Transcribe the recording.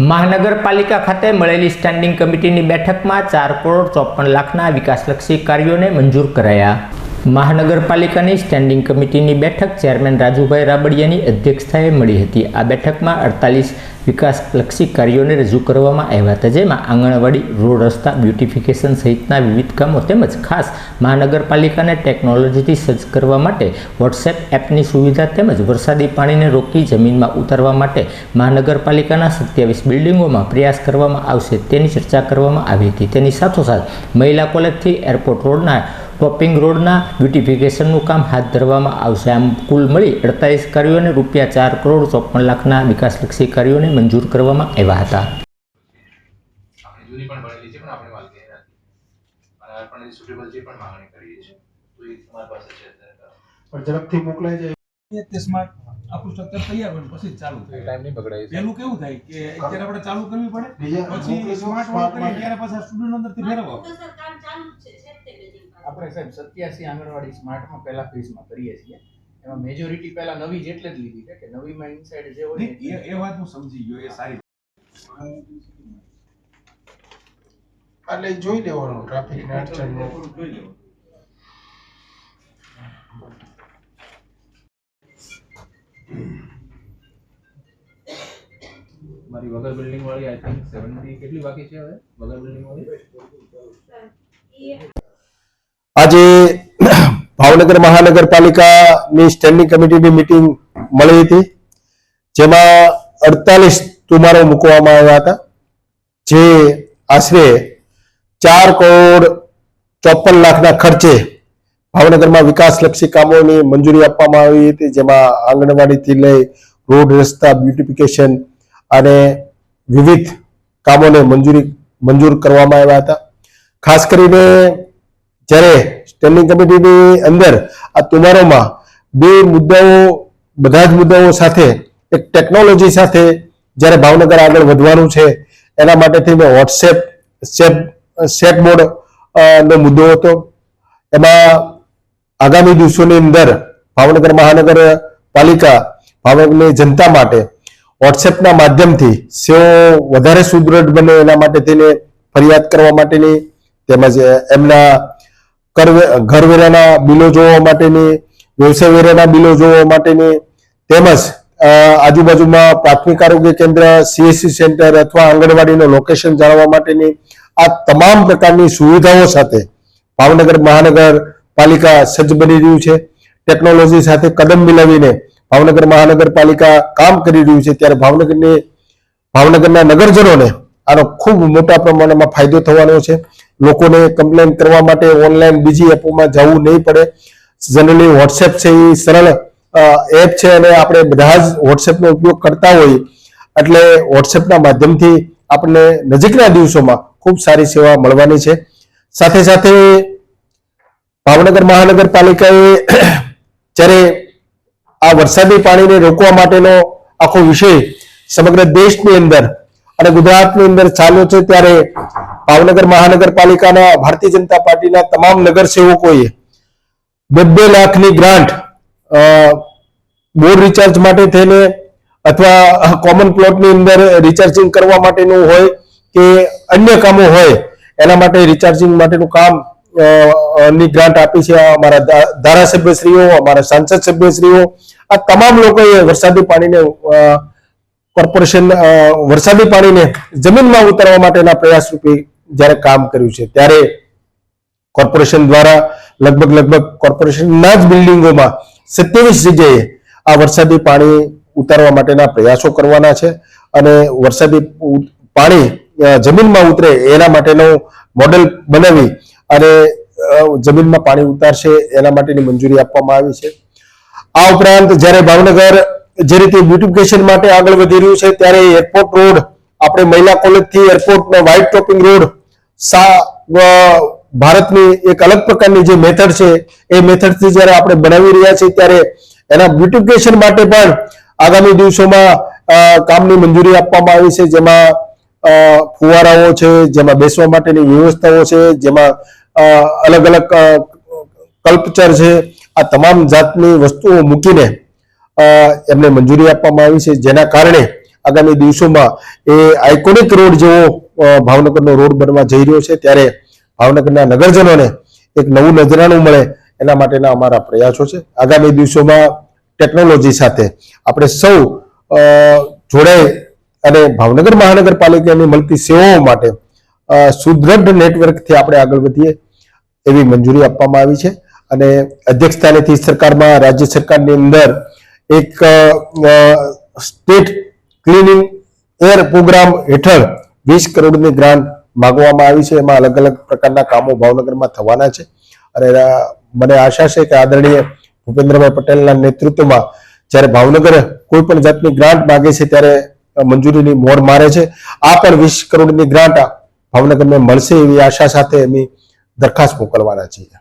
મહાનગરપાલિકા ખાતે મળેલી સ્ટેન્ડિંગ કમિટીની બેઠકમાં ચાર કરોડ ચોપન લાખના વિકાસલક્ષી કાર્યોને મંજૂર કરાયા. મહાનગરપાલિકાની સ્ટેન્ડિંગ કમિટીની બેઠક ચેરમેન રાજુભાઈ રાબડિયાની અધ્યક્ષતાએ મળી હતી. આ બેઠકમાં અડતાલીસ વિકાસલક્ષી કાર્યોને રજૂ કરવામાં આવ્યા હતા, જેમાં આંગણવાડી, રોડ રસ્તા બ્યુટિફિકેશન સહિતના વિવિધ કામો તેમજ ખાસ મહાનગરપાલિકાને ટેકનોલોજીથી સજ્જ કરવા માટે વોટ્સએપ એપની સુવિધા તેમજ વરસાદી પાણીને રોકી જમીનમાં ઉતારવા માટે મહાનગરપાલિકાના સત્યાવીસ બિલ્ડિંગોમાં પ્રયાસ કરવામાં આવશે તેની ચર્ચા કરવામાં આવી હતી. તેની સાથોસાથ મહિલા કોલેજથી એરપોર્ટ રોડના ટોપિંગ રોડના બ્યુટિફિકેશનનું કામ હાથ ધરવામાં આવશે. આમ કુલ મળી અડતાલીસ કાર્યોને રૂપિયા ચાર કરોડ ચોપન લાખના વિકાસલક્ષી કાર્યોને મંજૂર કરવામાં આવ્યા હતા. ઝડપથી જાય. તે સ્માર્ટ આખું સ્ટ્રક્ચર તૈયાર પછી ચાલુ થાય. ટાઈમ નહીં બગડાય. પેલું કેવું થાય કે અત્યારે આપણે ચાલુ કરવી પડે પછી સ્માર્ટ વર્ક કરીએ. ત્યારે પાછા સ્ટુડન્ટ અંદરથી ફેરવવા તો ચાલુ છે આપણે સાહેબ સત્યાસી આંગણવાડી સ્માર્ટમાં પહેલા ફેઝમાં કરીએ છીએ. એમાં મેજોરિટી પહેલા નવી જ એટલે જ લીધી છે કે નવીમાં ઇનસાઇડ જે હોય એ એ વાત હું સમજી ગયો એ સારી એટલે જોઈ લેવાનું ટ્રાફિક ને અડચણ જોઈ લેવાનું. મારી વગર બિલ્ડિંગ વાળી આઈ થિંક સેવન્ટી કેટલી બાકી છે હવે? વગર બિલ્ડિંગ વાળી? આજે ભાવનગર મહાનગરપાલિકાની સ્ટેન્ડિંગ કમિટીની મિટિંગ મળી હતી, જેમાં અડતાલીસ તુમારો મૂકવામાં આવ્યા હતા, જે આશરે ચાર કરોડ ચોપન લાખના ખર્ચે ભાવનગરમાં વિકાસલક્ષી કામોની મંજૂરી આપવામાં આવી હતી, જેમાં આંગણવાડીથી લઈ રોડ રસ્તા બ્યુટિફિકેશન અને વિવિધ કામોને મંજૂરી, મંજૂર કરવામાં આવ્યા હતા. ખાસ કરીને જ્યારે સ્ટેન્ડિંગ કમિટીની અંદર આ તુમારોમાં બે મુદ્દાઓ, બધા જ મુદ્દાઓ સાથે, એક ટેકનોલોજી સાથે જ્યારે ભાવનગર આગળ વધવાનું છે, એના માટે થઈને વોટ્સએપ સેપ સેપ બોર્ડ નો મુદ્દો હતો. એમાં આગામી દિવસોની અંદર ભાવનગર મહાનગરપાલિકા ભાવનગરની જનતા માટે વોટ્સએપના માધ્યમથી સેવો વધારે સુદૃઢ બને એના માટે થઈને ફરિયાદ કરવા માટેની તેમજ એમના કરવે- ઘરવેરાના બિલો જોવા માટેની, વ્યવસાય વેરાના બિલો જોવા માટેની તેમજ આજુબાજુમાં પ્રાથમિક આરોગ્ય કેન્દ્ર સીએસસી સેન્ટર અથવા આંગણવાડીનું લોકેશન જાણવા માટેની આ તમામ પ્રકારની સુવિધાઓ સાથે ભાવનગર મહાનગર પાલિકા સજ્જ બની રહ્યું છે. ટેકનોલોજી સાથે કદમ મિલાવીને ભાવનગર મહાનગરપાલિકા કામ કરી રહ્યું છે. ત્યારે ભાવનગરની, ભાવનગરના નગરજનોને આનો ખૂબ મોટા પ્રમાણમાં ફાયદો થવાનો છે. લોકોને કમ્પ્લેન કરવા માટે ઓનલાઈન બીજી એપોમાં જવું નહીં પડે. જનરલી વોટ્સએપ છે એ સરળ એપ છે અને આપણે બધા જ વોટ્સએપનો ઉપયોગ કરતા હોઈએ. એટલે વોટ્સએપના માધ્યમથી આપણને નજીકના દિવસોમાં ખૂબ સારી સેવા મળવાની છે. સાથે સાથે ભાવનગર મહાનગરપાલિકાએ જ્યારે આ વરસાદી પાણીને રોકવા માટેનો આખો વિષય સમગ્ર દેશની અંદર અને ગુજરાતની અંદર ચાલ્યો છે ત્યારે ભાવનગર મહાનગરપાલિકાના ભારતીય જનતા પાર્ટીના તમામ નગરસેવકોએ બે બે લાખની ગ્રાન્ટ બોર રિચાર્જ માટે થઈને અથવા કોમન પ્લોટની અંદર રિચાર્જિંગ કરવા માટેનું હોય કે અન્ય કામો હોય, એના માટે રિચાર્જિંગ માટેનું કામની ગ્રાન્ટ આપી છે અમારા ધારાસભ્યશ્રીઓ, અમારા સાંસદ સભ્યશ્રીઓ. આ તમામ લોકોએ વરસાદી પાણીને કોર્પોરેશન વરસાદી પાણીને જમીનમાં ઉતારવા માટેના પ્રયાસ રૂપે જ્યારે કામ કર્યું છે, ત્યારે કોર્પોરેશન દ્વારા લગભગ લગભગ કોર્પોરેશનના જ બિલ્ડિંગોમાં સત્યાવીસ જગ્યાએ આ વરસાદી પાણી ઉતારવા માટેના પ્રયાસો કરવાના છે અને વરસાદી પાણી જમીનમાં ઉતરે એના માટેનું મોડેલ બનાવી અને જમીનમાં પાણી ઉતારશે એના માટેની મંજૂરી આપવામાં આવી છે. આ ઉપરાંત જ્યારે ભાવનગર જે રીતે બ્યુટિફિકેશન માટે આગળ વધી રહ્યું છે, ત્યારે એરપોર્ટ રોડ આપણે મહિલા કોલેજથી એરપોર્ટનો એરપોર્ટ વ્હાઇટ ટોપિંગ રોડ ભારતની એક અલગ પ્રકારની જે મેથડ છે, એ મેથડથી જ્યારે આપણે બનાવી રહ્યા છીએ, ત્યારે એના બ્યુટિફિકેશન માટે પણ આગામી દિવસોમાં કામની મંજૂરી આપવામાં આવી છે, જેમાં ફુવારાઓ છે, જેમાં બેસવા માટેની વ્યવસ્થાઓ છે, જેમાં અલગ અલગ કલ્પચર છે, આ તમામ જાતની વસ્તુઓ મૂકીને એમને મંજૂરી આપવામાં આવી છે, જેના કારણે આગામી દિવસોમાં એ આઇકોનિક રોડ જેવો ભાવનગરનો રોડ બનવા જઈ રહ્યો છે ત્યારે ભાવનગરના નગરજનોને એક નવું નજરાણું મળે એના માટેના અમારા પ્રયાસો છે. આગામી દિવસોમાં ટેકનોલોજી સાથે આપણે સૌ અ, જોડાઈ અને ભાવનગર મહાનગરપાલિકાની મળતી સેવાઓ માટે સુદ્રઢ નેટવર્કથી આપણે આગળ વધીએ એવી મંજૂરી આપવામાં આવી છે. અને અધ્યક્ષતાનેથી સરકારમાં રાજ્ય સરકારની અંદર એક સ્ટેટ ક્લિનિંગ એર પ્રોગ્રામ હેઠળ વીસ કરોડની ગ્રાન્ટ માગવામાં આવી છે. એમાં અલગ અલગ પ્રકારના કામો ભાવનગરમાં થવાના છે. અને મને આશા છે કે આદરણીય ભૂપેન્દ્રભાઈ પટેલના નેતૃત્વમાં જ્યારે ભાવનગર કોઈ પણ જાતની ગ્રાન્ટ માગે છે ત્યારે મંજૂરીની મોર મારે છે. આ પણ વીસ કરોડની ગ્રાન્ટ ભાવનગરને મળશે એવી આશા સાથે એની દરખાસ્ત મોકલવાના છીએ.